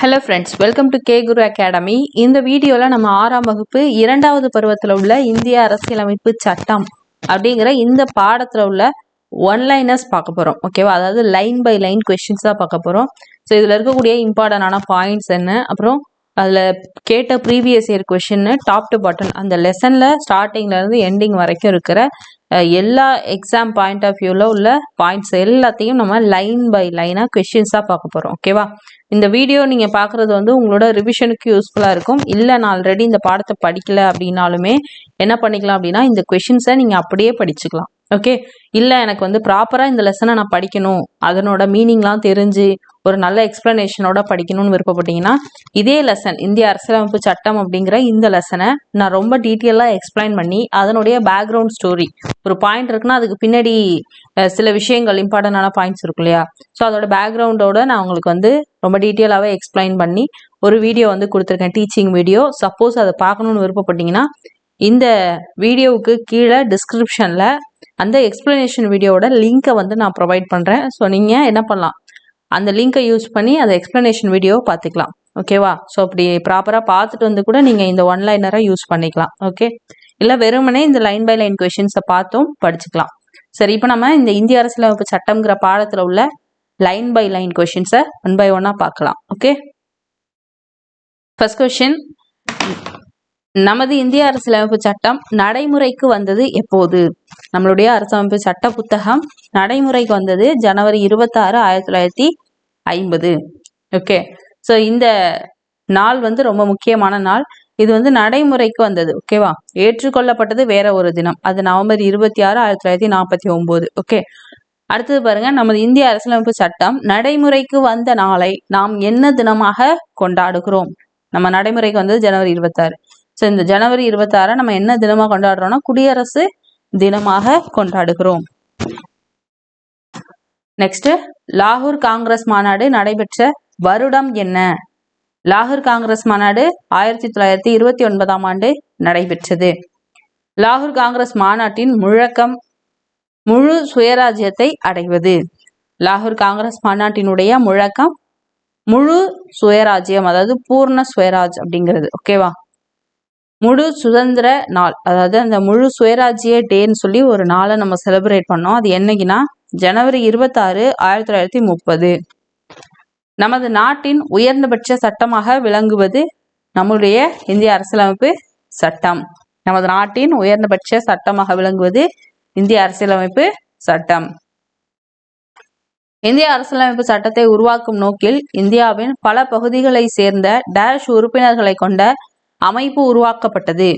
Hello friends welcome to K Guru academy இந்த வீடியோவில் நம்ம ஆறாம் வகுப்பு இரண்டாவது பருவத்தில் உள்ள இந்திய அரசியலமைப்பு சட்டம் அப்படிங்கிற இந்த பாடத்தில் உள்ள ஒன்லைனர்ஸ் பார்க்க போகிறோம் ஓகேவா அதாவது லைன் பை லைன் கொஷின்ஸ் தான் பார்க்க போகிறோம் ஸோ இதில் இருக்கக்கூடிய இம்பார்ட்டண்டான பாயிண்ட்ஸ் என்ன? அப்புறம் அதில் கேட்ட ப்ரீவியஸ் இயர் கொஷின்னு டாப் டு பாட்டன் அந்த லெசனில் ஸ்டார்டிங்லேருந்து எண்டிங் வரைக்கும் இருக்கிற எல்லா எக்ஸாம் பாயிண்ட் ஆஃப் வியூவில் உள்ள பாயிண்ட்ஸ் எல்லாத்தையும் நம்ம லைன் பை லைனாக கொஷின்ஸாக பார்க்க போகிறோம் ஓகேவா இந்த வீடியோ நீங்கள் பார்க்குறது வந்து உங்களோட ரிவிஷனுக்கு யூஸ்ஃபுல்லாக இருக்கும். இல்லை நான் ஆல்ரெடி இந்த பாடத்தை படிக்கல அப்படின்னாலுமே என்ன பண்ணிக்கலாம் அப்படின்னா இந்த கொஷின்ஸை நீங்கள் அப்படியே படிச்சுக்கலாம் ஓகே இல்லை எனக்கு வந்து ப்ராப்பராக இந்த லெசனை நான் படிக்கணும். அதனோட மீனிங்லாம் தெரிஞ்சு ஒரு நல்ல எக்ஸ்ப்ளனேஷனோட படிக்கணும்னு விருப்பப்பட்டீங்கன்னா இதே லெசன் இந்திய அரசியலமைப்பு சட்டம் அப்படிங்கிற இந்த லெசனை நான் ரொம்ப டீட்டெயிலாக எக்ஸ்பிளைன் பண்ணி அதனுடைய பேக்ரவுண்ட் ஸ்டோரி ஒரு பாயிண்ட் இருக்குன்னா அதுக்கு பின்னாடி சில விஷயங்கள் இம்பார்ட்டண்டான பாயிண்ட்ஸ் இருக்கும் இல்லையா? ஸோ அதோட பேக்ரவுண்டோட நான் உங்களுக்கு வந்து ரொம்ப டீட்டெயிலாகவே எக்ஸ்பிளைன் பண்ணி ஒரு வீடியோ வந்து கொடுத்துருக்கேன் டீச்சிங் வீடியோ சப்போஸ் அதை பார்க்கணுன்னு விருப்பப்பட்டீங்கன்னா இந்த வீடியோவுக்கு கீழே டிஸ்கிரிப்ஷனில் அந்த எக்ஸ்பிளனேஷன் வீடியோவோட லிங்க்கை வந்து நான் ப்ரொவைட் பண்ணுறேன் ஸோ நீங்கள் என்ன பண்ணலாம்? அந்த லிங்கை யூஸ் பண்ணி அந்த எக்ஸ்ப்ளனேஷன் வீடியோவை பார்த்துக்கலாம். ஓகேவா ஸோ அப்படி ப்ராப்பராக பார்த்துட்டு வந்து கூட நீங்கள் இந்த ஒன்லைனரை யூஸ் பண்ணிக்கலாம். ஓகே இல்லை வெறுமனே இந்த லைன் பை லைன் கொஷின்ஸை பார்த்தும் படிச்சுக்கலாம். சரி இப்போ நம்ம இந்த இந்திய அரசியலமைப்பு சட்டம்ங்கிற பாடத்தில் உள்ள லைன் பை லைன் கொஷின்ஸை ஒன் பை ஒன்னாக பார்க்கலாம். ஓகே ஃபர்ஸ்ட் கொஷின் நமது இந்திய அரசியலமைப்பு சட்டம் நடைமுறைக்கு வந்தது எப்போது? நம்மளுடைய அரசமைப்பு சட்ட புத்தகம் நடைமுறைக்கு வந்தது ஜனவரி இருபத்தாறு ஆயிரத்தி தொள்ளாயிரத்தி ஐம்பது. ஓகே. ஸோ இந்த நாள் வந்து ரொம்ப முக்கியமான நாள். இது வந்து நடைமுறைக்கு வந்தது. ஓகேவா ஏற்றுக்கொள்ளப்பட்டது வேற ஒரு தினம். அது நவம்பர் இருபத்தி ஆறு ஆயிரத்தி தொள்ளாயிரத்தி நாற்பத்தி ஒன்பது ஓகே. அடுத்தது பாருங்க. நமது இந்திய அரசியலமைப்பு சட்டம் நடைமுறைக்கு வந்த நாளை நாம் என்ன தினமாக கொண்டாடுகிறோம்? நம்ம நடைமுறைக்கு வந்தது ஜனவரி இருபத்தாறு. ஸோ இந்த ஜனவரி இருபத்தாறை நம்ம என்ன தினமாக கொண்டாடுறோம்னா குடியரசு தினமாக கொண்டாடுகிறோம். நெக்ஸ்ட் லாகூர் காங்கிரஸ் மாநாடு நடைபெற்ற வருடம் என்ன? லாகூர் காங்கிரஸ் மாநாடு ஆயிரத்தி தொள்ளாயிரத்தி இருபத்தி ஒன்பதாம் ஆண்டு நடைபெற்றது. லாகூர் காங்கிரஸ் மாநாட்டின் முழக்கம் முழு சுயராஜ்யத்தை அடைவது. லாகூர் காங்கிரஸ் மாநாட்டினுடைய முழக்கம் முழு சுயராஜ்யம் அதாவது பூர்ண சுயராஜ் அப்படிங்கிறது. ஓகேவா முழு சுதந்திர நாள் அதாவது அந்த முழு சுயராஜ்ய டேன்னு சொல்லி ஒரு நாளை நம்ம செலிப்ரேட் பண்ணோம். அது என்னைக்குன்னா ஜனவரி இருபத்தாறு ஆயிரத்தி தொள்ளாயிரத்தி முப்பது. நமது நாட்டின் உயர்ந்தபட்ச சட்டமாக விளங்குவது நம்முடைய இந்திய அரசியலமைப்பு சட்டம். நமது நாட்டின் உயர்ந்தபட்ச சட்டமாக விளங்குவது இந்திய அரசியலமைப்பு சட்டம். இந்திய அரசியலமைப்பு சட்டத்தை உருவாக்கும் நோக்கில் இந்தியாவின் பல பகுதிகளை சேர்ந்த டேஷ் உறுப்பினர்களை கொண்ட அமைப்பு உருவாக்கப்பட்டது.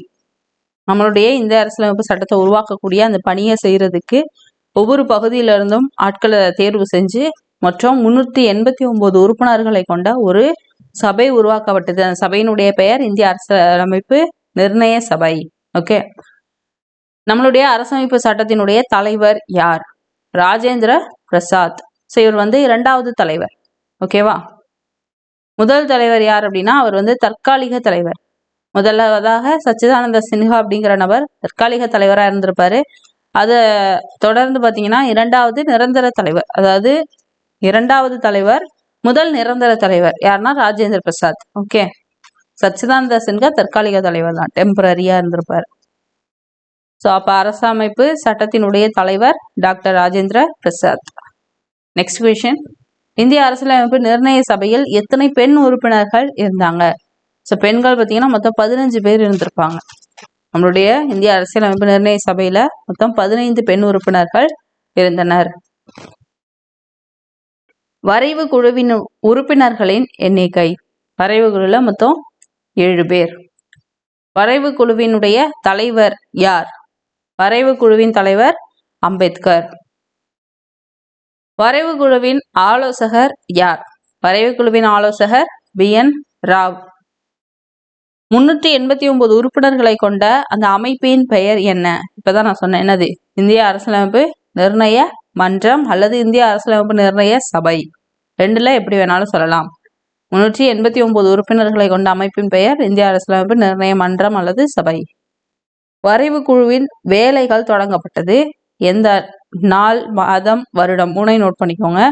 நம்மளுடைய இந்த அரசியலமைப்பு சட்டத்தை உருவாக்கக்கூடிய அந்த பணியை செய்யறதுக்கு ஒவ்வொரு பகுதியிலிருந்தும் ஆட்களை தேர்வு செஞ்சு மற்றும் முன்னூத்தி எண்பத்தி ஒன்பது உறுப்பினர்களை கொண்ட ஒரு சபை உருவாக்கப்பட்டது. அந்த சபையினுடைய பெயர் இந்திய அரசியலமைப்பு நிர்ணய சபை. ஓகே. நம்மளுடைய அரசமைப்பு சட்டத்தினுடைய தலைவர் யார்? ராஜேந்திர பிரசாத். ஸோ இவர் வந்து இரண்டாவது தலைவர். ஓகேவா? முதல் தலைவர் யார் அப்படின்னா அவர் வந்து தற்காலிக தலைவர். முதலாவதாக சச்சிதானந்த சின்ஹா அப்படிங்கிற நபர் தற்காலிக தலைவராக இருந்திருப்பாரு. அதை தொடர்ந்து பார்த்தீங்கன்னா இரண்டாவது நிரந்தர தலைவர் அதாவது இரண்டாவது தலைவர் முதல் நிரந்தர தலைவர் யாருன்னா ராஜேந்திர பிரசாத். ஓகே. சச்சிதானந்த சின்ஹா தற்காலிக தலைவர் தான் டெம்பரரியா இருந்திருப்பார். ஸோ அப்போ அரசமைப்பு சட்டத்தினுடைய தலைவர் doctor Rajendra Prasad. Next question இந்திய அரசியலமைப்பு நிர்ணய சபையில் எத்தனை பெண் உறுப்பினர்கள் இருந்தாங்க? ஸோ பெண்கள் பார்த்தீங்கன்னா மொத்தம் பதினஞ்சு பேர் இருந்திருப்பாங்க. நம்மளுடைய இந்திய அரசியலமைப்பு நிர்ணய சபையில மொத்தம் பதினைந்து பெண் உறுப்பினர்கள் இருந்தனர். வரைவு குழுவின் உறுப்பினர்களின் எண்ணிக்கை வரைவு குழுல மொத்தம் ஏழு பேர். வரைவு குழுவினுடைய தலைவர் யார்? வரைவு குழுவின் தலைவர் அம்பேத்கர். வரைவு குழுவின் ஆலோசகர் யார்? வரைவு குழுவின் ஆலோசகர் பி என் ராவ். முன்னூற்றி எண்பத்தி ஒன்பது உறுப்பினர்களை கொண்ட அந்த அமைப்பின் பெயர் என்ன? இப்போதான் நான் சொன்னேன் என்னது? இந்திய அரசியலமைப்பு நிர்ணய மன்றம் அல்லது இந்திய அரசியலமைப்பு நிர்ணய சபை. ரெண்டுல எப்படி வேணாலும் சொல்லலாம். முன்னூற்றி எண்பத்தி ஒன்பது உறுப்பினர்களை கொண்ட அமைப்பின் பெயர் இந்திய அரசியலமைப்பு நிர்ணய மன்றம் அல்லது சபை. வரைவு குழுவின் வேலைகள் தொடங்கப்பட்டது. எந்த நாள் மாதம் வருடம்? மூணையும் நோட் பண்ணிக்கோங்க.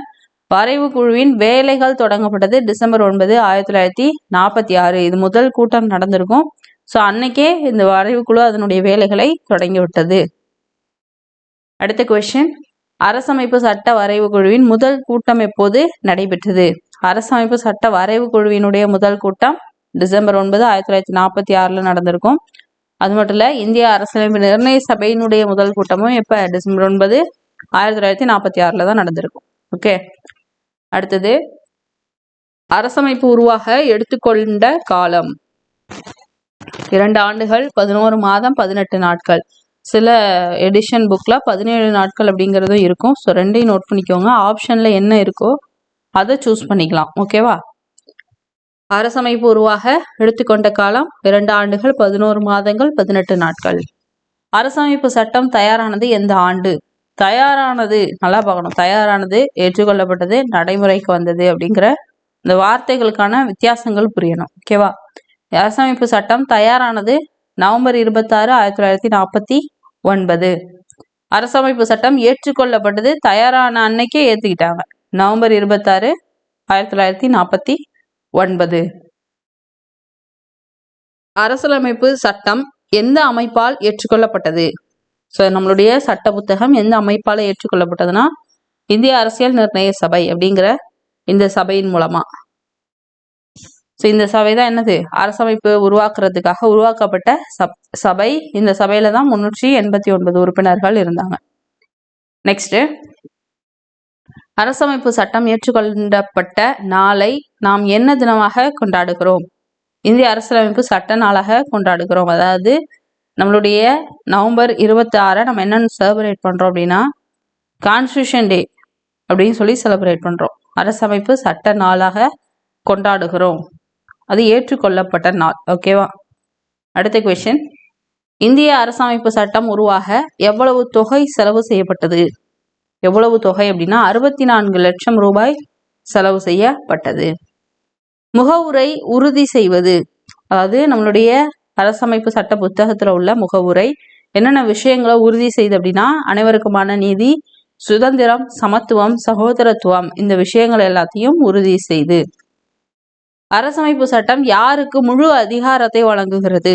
வரைவு குழுவின் வேலைகள் தொடங்கப்பட்டது டிசம்பர் ஒன்பது ஆயிரத்தி தொள்ளாயிரத்தி நாற்பத்தி ஆறு. இது முதல் கூட்டம் நடந்திருக்கும். ஸோ அன்னைக்கே இந்த வரைவு குழு அதனுடைய வேலைகளை தொடங்கிவிட்டது. அடுத்த கொஸ்டின் அரசமைப்பு சட்ட வரைவு குழுவின் முதல் கூட்டம் எப்போது நடைபெற்றது? அரசமைப்பு சட்ட வரைவு குழுவினுடைய முதல் கூட்டம் டிசம்பர் ஒன்பது ஆயிரத்தி தொள்ளாயிரத்தி நாற்பத்தி ஆறில் நடந்திருக்கும். அது மட்டும் இல்லை இந்திய அரசியலமைப்பு நிர்ணய சபையினுடைய முதல் கூட்டமும் எப்போ டிசம்பர் ஒன்பது ஆயிரத்தி தொள்ளாயிரத்தி நாற்பத்தி ஆறில் தான் நடந்திருக்கும். ஓகே அடுத்தது அரசமைப்பு உருவாக எடுத்துக்கொண்ட காலம். இரண்டு ஆண்டுகள் பதினோரு மாதம் பதினெட்டு நாட்கள். சில எடிஷன் புக்கில் பதினேழு நாட்கள் அப்படிங்கிறதும் இருக்கும். ஸோ ரெண்டையும் நோட் பண்ணிக்கோங்க. ஆப்ஷனில் என்ன இருக்கோ அதை சூஸ் பண்ணிக்கலாம். ஓகேவா அரசமைப்பு உருவாக எடுத்துக்கொண்ட காலம் இரண்டு ஆண்டுகள் பதினோரு மாதங்கள் பதினெட்டு நாட்கள். அரசமைப்பு சட்டம் தயாரானது எந்த ஆண்டு? தயாரானது நல்லா பார்க்கணும். தயாரானது ஏற்றுக்கொள்ளப்பட்டது நடைமுறைக்கு வந்தது அப்படிங்கிற இந்த வார்த்தைகளுக்கான வித்தியாசங்கள் புரியணும். ஓகேவா அரசமைப்பு சட்டம் தயாரானது நவம்பர் இருபத்தாறு ஆயிரத்தி தொள்ளாயிரத்தி நாற்பத்தி ஒன்பது. அரசமைப்பு சட்டம் ஏற்றுக்கொள்ளப்பட்டது தயாரான அன்னைக்கே ஏற்றுக்கிட்டாங்க நவம்பர் இருபத்தாறு ஆயிரத்தி தொள்ளாயிரத்தி நாற்பத்தி ஒன்பது. அரசியலமைப்பு சட்டம் எந்த அமைப்பால் ஏற்றுக்கொள்ளப்பட்டது? ஸோ நம்மளுடைய சட்ட புத்தகம் எந்த அமைப்பால் ஏற்றுக்கொள்ளப்பட்டதுன்னா இந்திய அரசியல் நிர்ணய சபை அப்படிங்கிற இந்த சபையின் மூலமா. ஸோ இந்த சபை தான் என்னது? அரசமைப்பு உருவாக்குறதுக்காக உருவாக்கப்பட்ட சப் சபை. இந்த சபையில தான் முன்னூற்றி எண்பத்தி ஒன்பது உறுப்பினர்கள் இருந்தாங்க. நெக்ஸ்ட் அரசமைப்பு சட்டம் ஏற்றுக்கொள்ளப்பட்ட நாளை நாம் என்ன தினமாக கொண்டாடுகிறோம்? இந்திய அரசியலமைப்பு சட்ட நாளாக கொண்டாடுகிறோம். அதாவது நம்மளுடைய நவம்பர் இருபத்தி ஆறை நம்ம என்னென்னு செலிப்ரேட் பண்ணுறோம் அப்படின்னா கான்ஸ்டியூஷன் டே அப்படின்னு சொல்லி செலிப்ரேட் பண்ணுறோம் அரசமைப்பு சட்ட நாளாக கொண்டாடுகிறோம். அது ஏற்றுக்கொள்ளப்பட்ட நாள். ஓகேவா அடுத்த கொஷின் இந்திய அரசமைப்பு சட்டம் உருவாக எவ்வளவு தொகை செலவு செய்யப்பட்டது? எவ்வளவு தொகை அப்படின்னா அறுபத்தி நான்கு லட்சம் ரூபாய் செலவு செய்யப்பட்டது. முகவுரை உறுதி செய்வது. அதாவது நம்மளுடைய அரசமைப்பு சட்ட புத்தகத்துல உள்ள முகவுரை என்னென்ன விஷயங்களை உறுதி செய்து அப்படின்னா அனைவருக்குமான நீதி சுதந்திரம் சமத்துவம் சகோதரத்துவம் இந்த விஷயங்கள் எல்லாத்தையும் உறுதி செய்து. அரசமைப்பு சட்டம் யாருக்கு முழு அதிகாரத்தை வழங்குகிறது?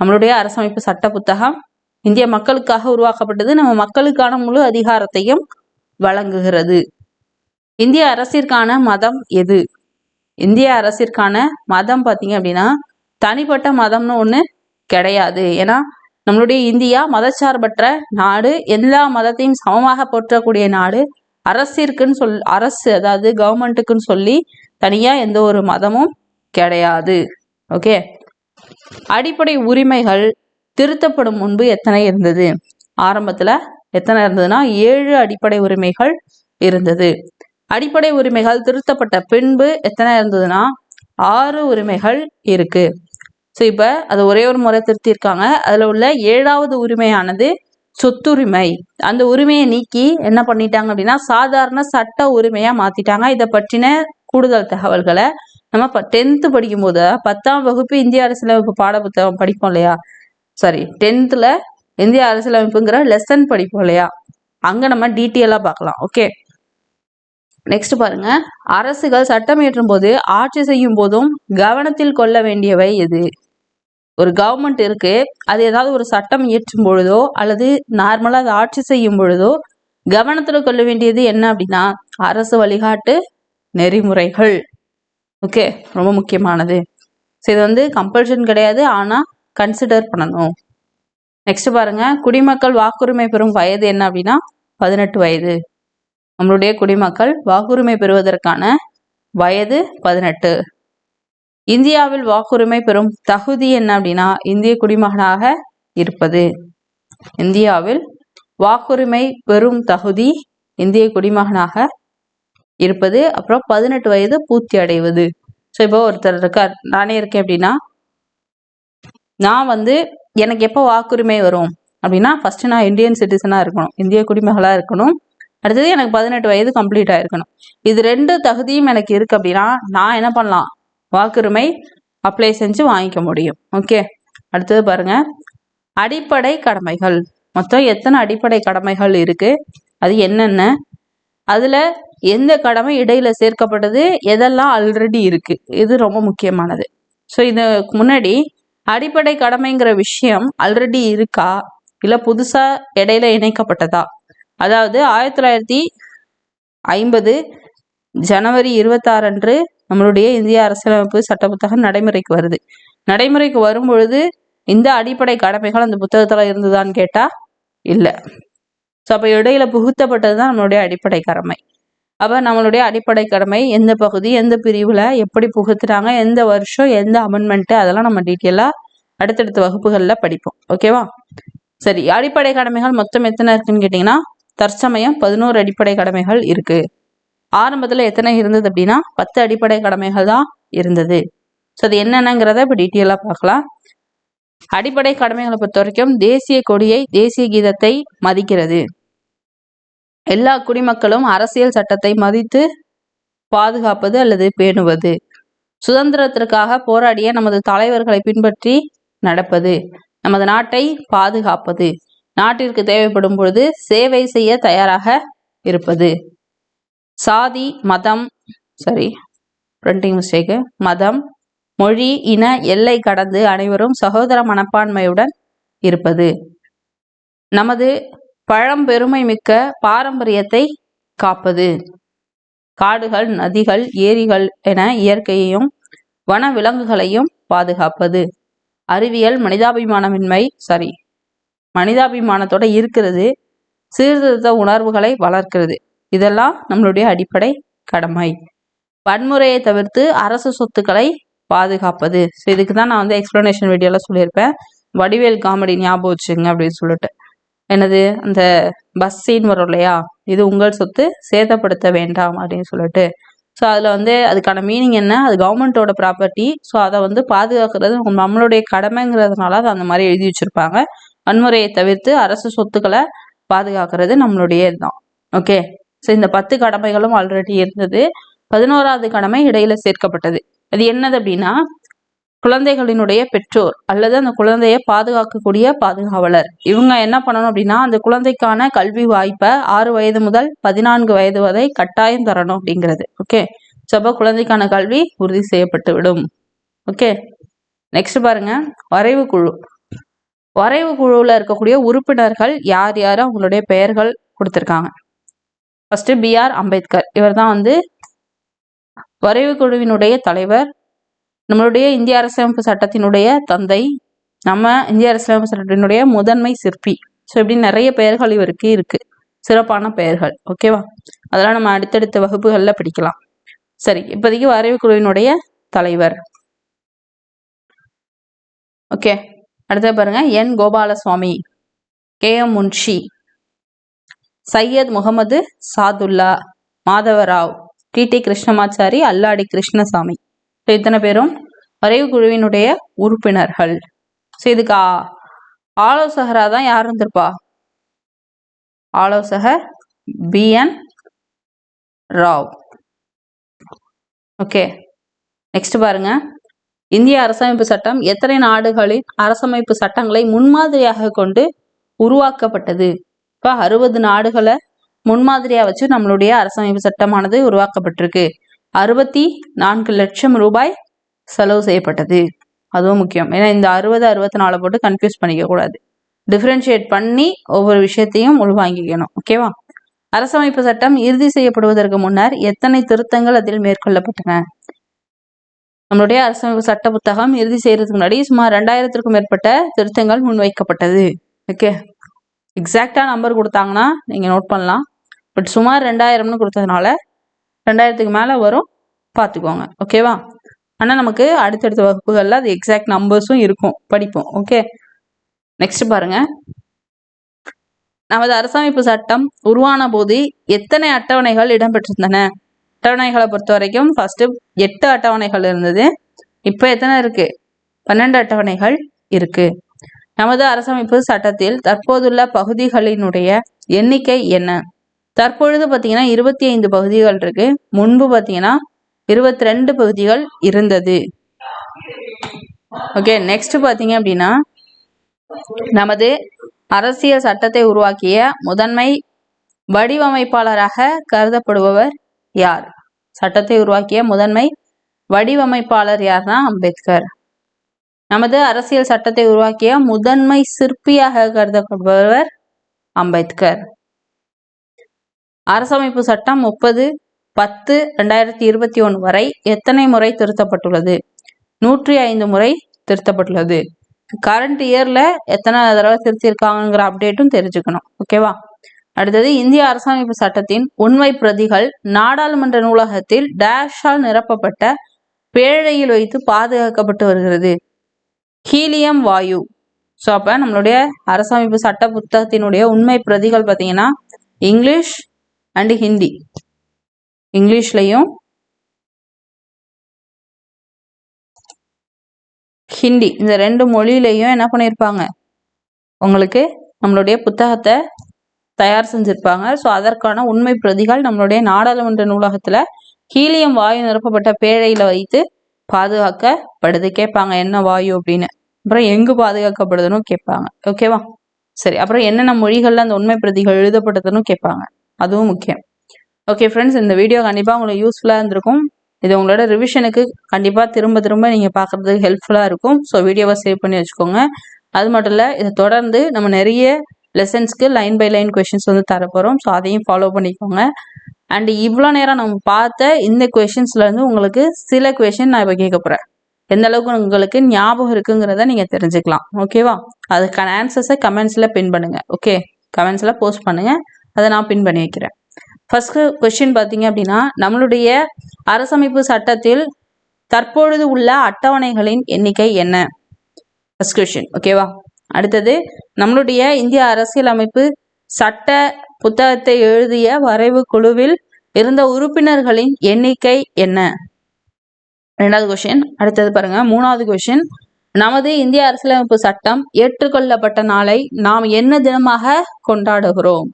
நம்மளுடைய அரசமைப்பு சட்ட புத்தகம் இந்திய மக்களுக்காக உருவாக்கப்பட்டது நம்ம மக்களுக்கான முழு அதிகாரத்தையும் வழங்குகிறது. இந்திய அரசிற்கான மதம் எது? இந்திய அரசிற்கான மதம் பார்த்தீங்க அப்படின்னா தனிப்பட்ட மதம்னு ஒன்று கிடையாது. ஏன்னா நம்மளுடைய இந்தியா மதச்சார்பற்ற நாடு. எல்லா மதத்தையும் சமமாக போற்றக்கூடிய நாடு. அரசிற்குன்னு சொல் அரசு அதாவது கவர்மெண்ட்டுக்குன்னு சொல்லி தனியாக எந்த ஒரு மதமும் கிடையாது. ஓகே? அடிப்படை உரிமைகள் திருத்தப்படும் முன்பு எத்தனை இருந்தது? ஆரம்பத்தில் எத்தனை இருந்ததுன்னா ஏழு அடிப்படை உரிமைகள் இருந்தது. அடிப்படை உரிமைகள் திருத்தப்பட்ட பின்பு எத்தனை இருந்ததுன்னா ஆறு உரிமைகள் இருக்கு. ஸோ இப்போ அதை ஒரே ஒரு முறை திருத்தியிருக்காங்க. அதில் உள்ள ஏழாவது உரிமையானது சொத்துரிமை. அந்த உரிமையை நீக்கி என்ன பண்ணிட்டாங்க அப்படின்னா சாதாரண சட்ட உரிமையாக மாற்றிட்டாங்க இதை பற்றின கூடுதல் தகவல்களை நம்ம இப்போ டென்த்து படிக்கும்போது பத்தாம் வகுப்பு இந்திய அரசியலமைப்பு பாட புத்தகம் படிப்போம் இல்லையா? சாரி டென்த்தில் இந்திய அரசியலமைப்புங்கிற லெசன் படிப்போம் இல்லையா? அங்கே நம்ம டீட்டெயிலாக பார்க்கலாம். ஓகே நெக்ஸ்ட் பாருங்க. அரசுகள் சட்டம் இயற்றும் போது ஆட்சி செய்யும் போதும் கவனத்தில் கொள்ள வேண்டியவை எது? ஒரு கவர்மெண்ட் இருக்கு அது ஏதாவது ஒரு சட்டம் இயற்றும் பொழுதோ அல்லது நார்மலாக அதை ஆட்சி செய்யும் பொழுதோ கவனத்தில் கொள்ள வேண்டியது என்ன அப்படின்னா அரசு வழிகாட்டு நெறிமுறைகள். ஓகே ரொம்ப முக்கியமானது. ஸோ இது வந்து கம்பல்ஷன் கிடையாது ஆனால் கன்சிடர் பண்ணணும். நெக்ஸ்ட் பாருங்க குடிமக்கள் வாக்குரிமை பெறும் வயது என்ன அப்படின்னா பதினெட்டு வயது. நம்மளுடைய குடிமக்கள் வாக்குரிமை பெறுவதற்கான வயது பதினெட்டு. இந்தியாவில் வாக்குரிமை பெறும் தகுதி என்ன அப்படின்னா இந்திய குடிமகனாக இருப்பது. இந்தியாவில் வாக்குரிமை பெறும் தகுதி இந்திய குடிமகனாக இருப்பது. அப்புறம் பதினெட்டு வயது பூர்த்தி அடைவது. ஸோ இப்போ ஒருத்தர் இருக்கார். நானே இருக்கேன் அப்படின்னா நான் வந்து எனக்கு எப்போ வாக்குரிமை வரும் அப்படின்னா ஃபர்ஸ்ட் நான் இந்தியன் சிட்டிசனாக இருக்கணும். இந்திய குடிமகளாக இருக்கணும். அடுத்தது எனக்கு பதினெட்டு வயது கம்ப்ளீட் ஆயிருக்கணும் இது ரெண்டு தகுதியும் எனக்கு இருக்கு அப்படின்னா நான் என்ன பண்ணலாம்? வாக்குரிமை அப்ளை செஞ்சு வாங்கிக்க முடியும். ஓகே அடுத்தது பாருங்க. அடிப்படை கடமைகள். மொத்தம் எத்தனை அடிப்படை கடமைகள் இருக்கு? அது என்னென்ன? அதில் எந்த கடமை இடையில சேர்க்கப்பட்டது எதெல்லாம் ஆல்ரெடி இருக்கு? இது ரொம்ப முக்கியமானது. ஸோ இதுக்கு முன்னாடி அடிப்படை கடமைங்கிற விஷயம் ஆல்ரெடி இருக்கா? இல்லை புதுசாக இடையில இணைக்கப்பட்டதா? அதாவது ஆயிரத்தி தொள்ளாயிரத்தி ஐம்பது ஜனவரி இருபத்தாறு அன்று நம்மளுடைய இந்திய அரசியலமைப்பு சட்ட புத்தகம் நடைமுறைக்கு வருது. நடைமுறைக்கு வரும் பொழுது இந்த அடிப்படை கடமைகள் அந்த புத்தகத்துல இருந்ததான்னு கேட்டா இல்லை. ஸோ அப்போ இடையில புகுத்தப்பட்டது தான் நம்மளுடைய அடிப்படை கடமை. அப்போ நம்மளுடைய அடிப்படை கடமை எந்த பகுதி எந்த பிரிவில் எப்படி புகுத்துறாங்க எந்த வருஷம் எந்த அமெண்ட்மெண்ட்டு அதெல்லாம் நம்ம டீட்டெயிலாக அடுத்தடுத்த வகுப்புகளில் படிப்போம். ஓகேவா சரி அடிப்படை கடமைகள் மொத்தம் எத்தனை இருக்குன்னு கேட்டிங்கன்னா தற்சமயம் பதினோரு அடிப்படை கடமைகள் இருக்குது ஆரம்பத்தில் எத்தனை இருந்தது அப்படின்னா பத்து அடிப்படை கடமைகள் தான் இருந்தது. ஸோ அது என்னென்னங்கிறத இப்போ டீட்டெயிலாக பார்க்கலாம். அடிப்படை கடமைகளை பொறுத்த வரைக்கும் தேசிய கொடியை தேசிய கீதத்தை மதிக்கிறது. எல்லா குடிமக்களும் அரசியல் சட்டத்தை மதித்து பாதுகாப்பது அல்லது பேணுவது. சுதந்திரத்திற்காக போராடிய நமது தலைவர்களை பின்பற்றி நடப்பது. நமது நாட்டை பாதுகாப்பது. நாட்டிற்கு தேவைப்படும் பொழுது சேவை செய்ய தயாராக இருப்பது. சாதி மதம் சரி பிரிண்டிங் மிஸ்டேக்கு மதம் மொழி இன எல்லை கடந்து அனைவரும் சகோதர மனப்பான்மையுடன் இருப்பது. நமது பழம்பெருமை மிக்க பாரம்பரியத்தை காப்பது. காடுகள் நதிகள் ஏரிகள் என இயற்கையையும் வன விலங்குகளையும் பாதுகாப்பது. அறிவியல் மனிதாபிமானமின்மை சாரி மனிதாபிமானத்தோட இருக்கிறது. சீர்திருத்த உணர்வுகளை வளர்க்கிறது. இதெல்லாம் நம்மளுடைய அடிப்படை கடமை. வன்முறையை தவிர்த்து அரசு சொத்துக்களை பாதுகாப்பது. ஸோ இதுக்கு தான் நான் வந்து எக்ஸ்ப்ளனேஷன் வீடியோவில் சொல்லியிருப்பேன். வடிவேல் காமெடி ஞாபகம் வச்சுங்க அப்படின்னு சொல்லிட்டு. என்னது? அந்த பஸ் சீன் வரும் இல்லையா? இது உங்கள் சொத்து சேதப்படுத்த வேண்டாம் அப்படின்னு சொல்லிட்டு. ஸோ அதில் வந்து அதுக்கான மீனிங் என்ன? அது கவர்மெண்ட்டோட ப்ராப்பர்ட்டி ஸோ அதை வந்து பாதுகாக்கிறது நம்மளுடைய கடமைங்கிறதுனால அதை அந்த மாதிரி எழுதி வச்சுருப்பாங்க. வன்முறையை தவிர்த்து அரசு சொத்துக்களை பாதுகாக்கிறது நம்மளுடைய இதுதான் ஓகே ஸோ இந்த பத்து கடமைகளும் ஆல்ரெடி இருந்தது. பதினோராவது கடமை இடையில சேர்க்கப்பட்டது. அது என்னது அப்படின்னா குழந்தைகளினுடைய பெற்றோர் அல்லது அந்த குழந்தைய பாதுகாக்கக்கூடிய பாதுகாவலர். இவங்க என்ன பண்ணணும் அப்படின்னா அந்த குழந்தைக்கான கல்வி வாய்ப்பை ஆறு வயது முதல் பதினான்கு வயது வரை கட்டாயம் தரணும் அப்படிங்கிறது. ஓகே ஸோ அப்போ குழந்தைக்கான கல்வி உறுதி செய்யப்பட்டு விடும். ஓகே நெக்ஸ்ட் பாருங்க. வரைவு குழு. வரைவு குழுவில் இருக்கக்கூடிய உறுப்பினர்கள் யார் யார்? அவங்களுடைய பெயர்கள் கொடுத்துருக்காங்க. First B R Ambedkar. இவர் தான் வந்து வரைவு குழுவினுடைய தலைவர். நம்மளுடைய இந்திய அரசியலமைப்பு சட்டத்தினுடைய தந்தை. நம்ம இந்திய அரசியலமைப்பு சட்டத்தினுடைய முதன்மை சிற்பி. ஸோ இப்படி நிறைய பெயர்கள் இவருக்கு இருக்கு. சிறப்பான பெயர்கள். ஓகேவா அதெல்லாம் நம்ம அடுத்தடுத்த வகுப்புகளில் படிக்கலாம். சரி இப்போதைக்கு வரைவு குழுவினுடைய தலைவர். ஓகே அடுத்த பாருங்க. N Gopalaswami. K M Munshi. Syed Mohammed Saadulla Madhavrao TT Krishnamachari Alladi Krishnaswamy. So இத்தனை பேரும் வரைவு குழுவினுடைய உறுப்பினர்கள். ஸோ இதுக்கு ஆலோசகராக தான் யார் இருந்திருப்பா? ஆலோசகர் B. N. Rao. Okay. Next பாருங்க. இந்திய அரசமைப்பு சட்டம் எத்தனை நாடுகளின் அரசமைப்பு சட்டங்களை முன்மாதிரியாக கொண்டு உருவாக்கப்பட்டது? இப்போ அறுபது நாடுகளை முன்மாதிரியா வச்சு நம்மளுடைய அரசமைப்பு சட்டமானது உருவாக்கப்பட்டிருக்கு. அறுபத்தி நான்கு லட்சம் ரூபாய் செலவு செய்யப்பட்டது. அதுவும் முக்கியம். ஏன்னா இந்த அறுபது அறுபத்தி நாலு போட்டு கன்ஃபியூஸ் பண்ணிக்க கூடாது. டிஃப்ரென்ஷியேட் பண்ணி ஒவ்வொரு விஷயத்தையும் உள்வாங்கிக்கணும். ஓகேவா அரசமைப்பு சட்டம் இறுதி செய்யப்படுவதற்கு முன்னர் எத்தனை திருத்தங்கள் அதில் மேற்கொள்ளப்பட்டன? நம்மளுடைய அரசமைப்பு சட்ட புத்தகம் இறுதி செய்யறதுக்கு முன்னாடி சுமார் ரெண்டாயிரத்திற்கும் மேற்பட்ட திருத்தங்கள் முன்வைக்கப்பட்டது. ஓகே எக்ஸாக்டாக நம்பர் கொடுத்தாங்கன்னா நீங்கள் நோட் பண்ணலாம். பட் சுமார் ரெண்டாயிரம்னு கொடுத்ததுனால ரெண்டாயிரத்துக்கு மேலே வரும். பார்த்துக்கோங்க. ஓகேவா ஆனால் நமக்கு அடுத்தடுத்த வகுப்புகளில் அது எக்ஸாக்ட் நம்பர்ஸும் இருக்கும். படிப்போம். ஓகே நெக்ஸ்ட் பாருங்க. நமது அரசமைப்பு சட்டம் உருவான போது எத்தனை அட்டவணைகள் இடம்பெற்றிருந்தன? அட்டவணைகளை பொறுத்த வரைக்கும் ஃபர்ஸ்ட் எட்டு அட்டவணைகள் இருந்தது. இப்போ எத்தனை இருக்கு? பன்னெண்டு அட்டவணைகள் இருக்கு. நமது அரசமைப்பு சட்டத்தில் தற்போதுள்ள பகுதிகளினுடைய எண்ணிக்கை என்ன? தற்பொழுது பார்த்தீங்கன்னா இருபத்தி ஐந்து பகுதிகள் இருக்கு. முன்பு பார்த்தீங்கன்னா இருபத்தி ரெண்டு பகுதிகள் இருந்தது. ஓகே நெக்ஸ்ட் பார்த்தீங்க அப்படின்னா நமது அரசியல் சட்டத்தை உருவாக்கிய முதன்மை வடிவமைப்பாளராக கருதப்படுபவர் யார்? சட்டத்தை உருவாக்கிய முதன்மை வடிவமைப்பாளர் யார்னா அம்பேத்கர். நமது அரசியல் சட்டத்தை உருவாக்கிய முதன்மை சிற்பியாக கருதப்படுபவர் அம்பேத்கர். அரசமைப்பு சட்டம் முப்பது பத்து ரெண்டாயிரத்தி இருபத்தி ஒன்று வரை எத்தனை முறை திருத்தப்பட்டுள்ளது? நூற்றி ஐந்து முறை திருத்தப்பட்டுள்ளது. கரண்ட் இயர்ல எத்தனை தடவை திருத்திருக்காங்கிற அப்டேட்டும் தெரிஞ்சுக்கணும். ஓகேவா அடுத்தது இந்திய அரசமைப்பு சட்டத்தின் உண்மை பிரதிகள் நாடாளுமன்ற நூலகத்தில் டேஷால் நிரப்பப்பட்ட பேழையில் வைத்து பாதுகாக்கப்பட்டு வருகிறது. ஹீலியம் வாயு. ஸோ அப்போ நம்மளுடைய அரசமைப்பு சட்ட புத்தகத்தினுடைய உண்மை பிரதிகள் பார்த்தீங்கன்னா இங்கிலீஷ் அண்டு ஹிந்தி. இங்கிலீஷ்லையும் ஹிந்தி. இந்த ரெண்டு மொழியிலையும் என்ன பண்ணியிருப்பாங்க? உங்களுக்கு நம்மளுடைய புத்தகத்தை தயார் செஞ்சுருப்பாங்க. ஸோ அதற்கான உண்மை பிரதிகள் நம்மளுடைய நாடாளுமன்ற நூலகத்தில் ஹீலியம் வாயு நிரப்பப்பட்ட பேழையில் வைத்து பாதுகாக்கப்படுது. கேட்பாங்க என்ன வாயு? அப்படின்னு. அப்புறம் எங்கு பாதுகாக்கப்படுதுன்னு கேட்பாங்க. ஓகேவா சரி. அப்புறம் என்னென்ன மொழிகளில் அந்த உண்மை பிரதிகள் எழுதப்பட்டதுன்னு கேட்பாங்க. அதுவும் முக்கியம். ஓகே ஃப்ரெண்ட்ஸ் இந்த வீடியோ கண்டிப்பாக உங்களுக்கு யூஸ்ஃபுல்லாக இருந்திருக்கும். இது உங்களோட ரிவிஷனுக்கு கண்டிப்பாக திரும்ப திரும்ப நீங்கள் பார்க்குறதுக்கு ஹெல்ப்ஃபுல்லாக இருக்கும். ஸோ வீடியோவை சேவ் பண்ணி வச்சுக்கோங்க. அது மட்டும் இல்லை இதை தொடர்ந்து நம்ம நிறைய லெசன்ஸ்க்கு லைன் பை லைன் கொஷின்ஸ் வந்து தரப்போகிறோம் ஸோ அதையும் ஃபாலோ பண்ணிக்கோங்க. அண்ட் இவ்வளோ நேரம் நம்ம பார்த்த இந்த கொஷின்ஸ்லேருந்து உங்களுக்கு சில கொஷின் நான் இப்போ கேட்க போகிறேன் எந்த அளவுக்கு உங்களுக்கு ஞாபகம் இருக்குங்கிறத நீங்கள் தெரிஞ்சுக்கலாம். ஓகேவா அதுக்கான ஆன்சர்ஸை கமெண்ட்ஸில் பின் பண்ணுங்கள் ஓகே கமெண்ட்ஸில் போஸ்ட் பண்ணுங்கள் அதை நான் பின் பண்ணி வைக்கிறேன். ஃபஸ்ட்டு கொஷின் பார்த்தீங்க அப்படின்னா நம்மளுடைய அரசமைப்பு சட்டத்தில் தற்பொழுது உள்ள அட்டவணைகளின் எண்ணிக்கை என்ன? ஃபஸ்ட் கொஷின் ஓகேவா அடுத்தது நம்மளுடைய இந்திய அரசியலமைப்பு சட்ட புத்தகத்தை எழுதிய வரைவு குழுவில் இருந்த உறுப்பினர்களின் எண்ணிக்கை என்ன? ரெண்டாவது கொஷின் அடுத்தது பாருங்க. மூணாவது கொஷின் நமது இந்திய அரசியலமைப்பு சட்டம் ஏற்றுக்கொள்ளப்பட்ட நாளை நாம் என்ன தினமாக கொண்டாடுகிறோம்?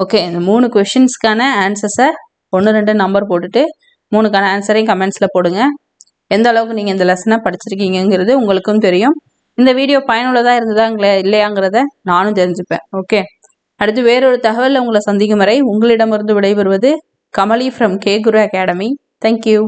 ஓகே இந்த மூணு கொஷின்ஸ்க்கான ஆன்சர்ஸை ஒன்று ரெண்டு நம்பர் போட்டுட்டு மூணுக்கான ஆன்சரையும் கமெண்ட்ஸில் போடுங்க. எந்த அளவுக்கு நீங்கள் இந்த லெசனை படிச்சிருக்கீங்கிறது உங்களுக்கும் தெரியும். இந்த வீடியோ பயனுள்ளதாக இருந்ததா இல்லையாங்கிறத நானும் தெரிஞ்சுப்பேன். ஓகே அடுத்து வேறொரு தகவலில் உங்களை சந்திக்கும் வரை உங்களிடமிருந்து விடைபெறுவது Kamali from K Guru academy thank you